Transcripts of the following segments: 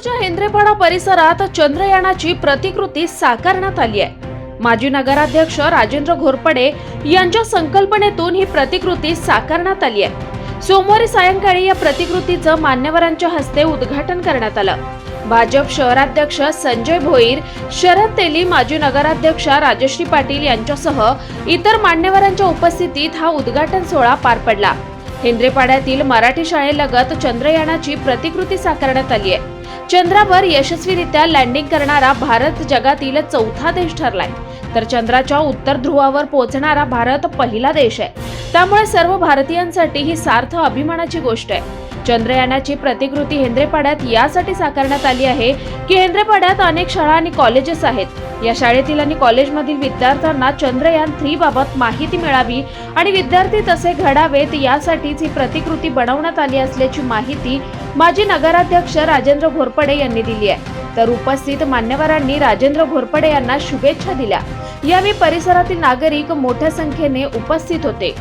बदलापूरच्या हेंद्रेपाडा परिसरात चंद्रयानाची प्रतिकृती साकारण्यात आली आहे. माजी नगराध्यक्ष राजेंद्र घोरपडे यांच्या संकल्पनेतून ही प्रतिकृती साकारण्यात आली आहे. सोमवारी सायंकाळी या प्रतिकृतीचं मान्यवरांच्या हस्ते उद्घाटन करण्यात आलं. भाजप शहराध्यक्ष संजय भोईर शरद तेली माजी नगराध्यक्षा राजश्री पाटील यांच्यासह इतर मान्यवरांच्या उपस्थितीत हा उद्घाटन सोहळा पार पडला. हेंद्रेपाड्यातील मराठी शाळेलगत चंद्रयानाची प्रतिकृती साकारण्यात आली आहे. चंद्रावर यशस्वीरित्या लँडिंग करणारा भारत जगातील चौथा देश ठरलाय. तर चंद्राच्या उत्तर ध्रुवावर पोहोचणारा भारत पहिला देश आहे. त्यामुळे सर्व भारतीयांसाठी ही सार्थ अभिमानाची गोष्ट आहे. चंद्रयानाची प्रतिकृती हेंद्रेपाड्यात यासाठी साकारण्यात आली आहे की हेंद्रेपाड्यात अनेक शाळा आणि कॉलेजेस आहेत. या शाळेतील आणि कॉलेजमधील विद्यार्थ्यांना चंद्रयान थ्री बाबत माहिती मिळावी आणि विद्यार्थी तसे घडावेत यासाठीच ही प्रतिकृती बनवण्यात आली असल्याची माहिती माजी नगराध्यक्ष राजेंद्र घोरपडे यांनी दिली आहे. तर उपस्थित मान्यवरांनी राजेंद्र घोरपडे यांना शुभेच्छा दिल्या. यावेळी परिसरातील नागरिक मोठ्या संख्येने उपस्थित होते.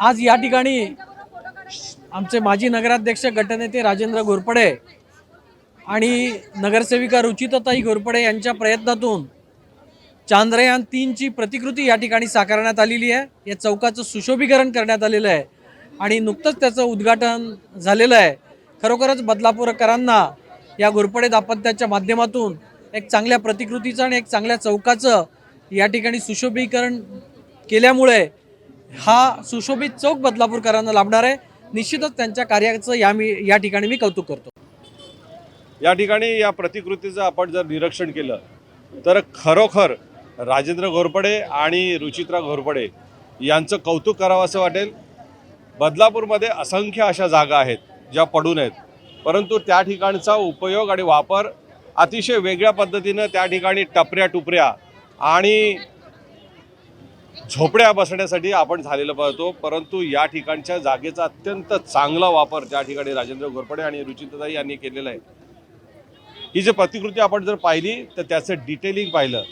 आज या ठिकाणी आमचे माजी नगराध्यक्ष गटनेते राजेंद्र घोरपडे आणि नगरसेविका रुचिताताई घोरपडे यांच्या प्रयत्नातून चांद्रयान तीनची प्रतिकृती या ठिकाणी साकारण्यात आलेली आहे. या चौकाचं सुशोभीकरण करण्यात आलेलं आहे आणि नुकतंच त्याचं उद्घाटन झालेलं आहे. खरोखरच बदलापूरकरांना या घोरपडे दाम्पत्याच्या माध्यमातून एक चांगल्या प्रतिकृतीचं आणि एक चांगल्या चौकाचं या ठिकाणी सुशोभीकरण केल्यामुळे हा सुशोभित चौक बदलापूरकरांना लाभणार आहे. निश्चितच त्यांच्या कार्याचं या मी या ठिकाणी मी कौतुक करतो. या ठिकाणी या प्रतिकृतीचं आपण जर निरीक्षण केलं तर खरोखर राजेंद्र घोरपडे आणि रुचित्रा घोरपडे यांचं कौतुक करावं असं वाटेल. बदलापूरमध्ये असंख्य अशा जागा आहेत ज्या पडून आहेत. परंतु त्या ठिकाणचा उपयोग आणि वापर अतिशय वेगळ्या पद्धतीनं त्या ठिकाणी टपऱ्या टुपऱ्या आणि झोपड्या बसण्यासाठी आपण झालेलं पाहतो परंतु या ठिकाणच्या जागेचा अत्यंत चांगला वापर त्या ठिकाणी राजेंद्र घोरपडे आणि रुचिताताई यांनी केलेला आहे. ही जी प्रतिकृती आपण जर पाहिली तर त्याचं डिटेलिंग पाहिलं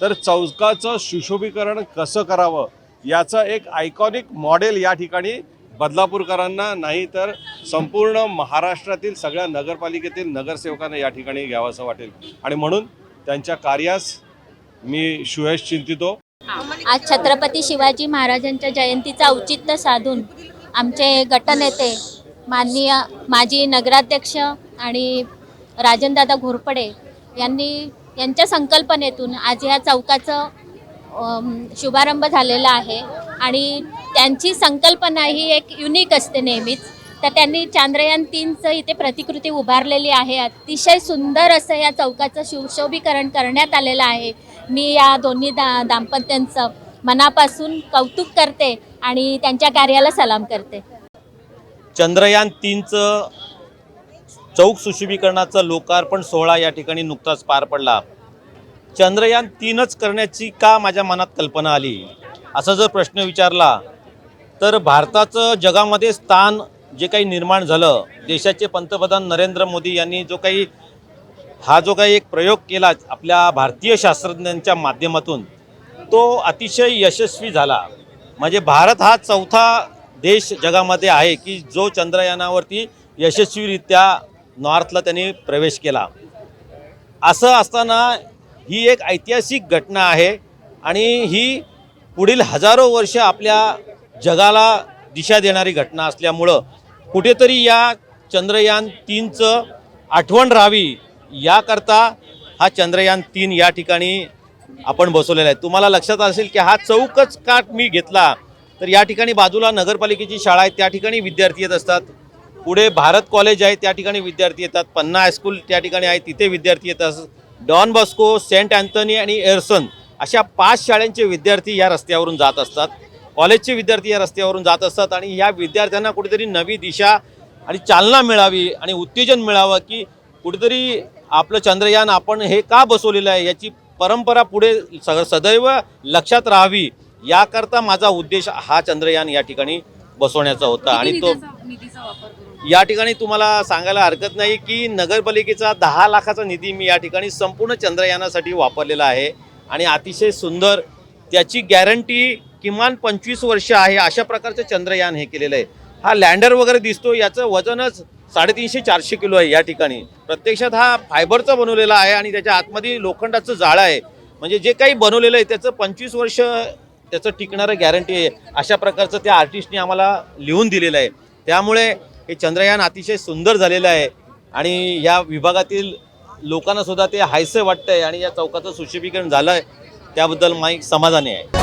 तर चौकाचं सुशोभीकरण कसं करावं याचं एक आयकॉनिक मॉडेल या ठिकाणी बदलापूरकरांना नाही तर संपूर्ण महाराष्ट्रातील सगळ्या नगरपालिकेतील नगरसेवकांना या ठिकाणी घ्यावंसं वाटेल. आणि म्हणून त्यांच्या कार्यास मी शुहेश चिंतितो. आज छत्रपती शिवाजी महाराजांच्या जयंतीचं औचित्य साधून आमचे गटनेते माननीय माजी नगराध्यक्ष आणि राजनदादा घोरपडे यांनी यांच्या संकल्पनेतून आज ह्या चौकाचं शुभारंभ झालेला आहे. आणि त्यांची संकल्पना ही एक युनिक असते नेहमीच. तर त्यांनी चांद्रयान तीनचं इथे प्रतिकृती उभारलेली आहे. अतिशय सुंदर असं या चौकाचं सुशोभीकरण करण्यात आलेलं आहे. मी या दोन्ही दा दाम्पत्यांचं मनापासून कौतुक करते आणि त्यांच्या कार्याला सलाम करते. चंद्रयान तीनचं चौक सुशोभीकरणाचं लोकार्पण सोहळा या ठिकाणी नुकताच पार पडला. चंद्रयान तीनच करण्याची का माझ्या मनात कल्पना आली? असा जर प्रश्न विचारला तर भारताचं जगामध्ये स्थान जे काही निर्माण झालं देशाचे पंतप्रधान नरेंद्र मोदी यांनी जो काही हा जो काही एक प्रयोग केला आपल्या भारतीय शास्त्रज्ञांच्या माध्यमातून तो अतिशय यशस्वी झाला. म्हणजे भारत हा चौथा देश जगामध्ये आहे की जो चंद्रयानावरती यशस्वीरित्या नॉर्थला त्यांनी प्रवेश केला. असं असताना ही एक ऐतिहासिक घटना आहे आणि ही पुढील हजारो वर्ष आपल्या जगाला दिशा देणारी घटना असल्यामुळं कुठेतरी या चंद्रयान तीनचं आठवण राहावी याकरता हा चंद्रयान तीन या ठिकाणी आपण बसवलेला आहे. तुम्हाला लक्षात असेल की हा चौकच काट मी घेतला तर या ठिकाणी बाजूला नगरपालिकेची शाळा आहे त्या ठिकाणी विद्यार्थी येत असतात. पुढे भारत कॉलेज आहे त्या ठिकाणी विद्यार्थी येतात. पन्ना हायस्कूल त्या ठिकाणी आहे तिथे विद्यार्थी येतात डॉन बॉस्को सेंट अँथनी आणि एअरसन अशा पाच शाळांचे विद्यार्थी या रस्त्यावरून जात असतात. कॉलेजचे विद्यार्थी या रस्त्यावरून जात असतात आणि ह्या विद्यार्थ्यांना कुठेतरी नवी दिशा आणि चालना मिळावी आणि उत्तेजन मिळावं की कुठेतरी आपलं चंद्रयान आपण हे का बसवलेलं आहे याची परंपरा पुढे स सदैव लक्षात राहावी याकरता माझा उद्देश हा चंद्रयान या ठिकाणी बसवण्याचा होता आणि तो या ठिकाणी तुम्हाला सांगायला हरकत नाही की नगरपालिकेचा दहा लाखाचा निधी मी या ठिकाणी संपूर्ण चंद्रयानासाठी वापरलेला आहे आणि अतिशय सुंदर त्याची गॅरंटी किमान पंचवीस वर्ष आहे अशा प्रकारचं चंद्रयान हे केलेलं आहे. हा लँडर वगैरे दिसतो याचं वजनच साडेतीनशे चारशे किलो आहे या ठिकाणी. प्रत्यक्षात हा फायबरचा बनवलेला आहे आणि त्याच्या आतमध्ये लोखंडाचं जाळं आहे. म्हणजे जे काही बनवलेलं आहे त्याचं पंचवीस वर्ष त्याचं टिकणारं गॅरंटी आहे. अशा प्रकारचं त्या आर्टिस्टने आम्हाला लिहून दिलेलं आहे. त्यामुळे हे चंद्रयान अतिशय सुंदर झालेलं आहे. आणि या विभागातील लोकांनासुद्धा ते हायसं आहे आणि या चौकाचं सुशोभीकरण झालं आहे त्याबद्दल माहीत समाधानी आहे.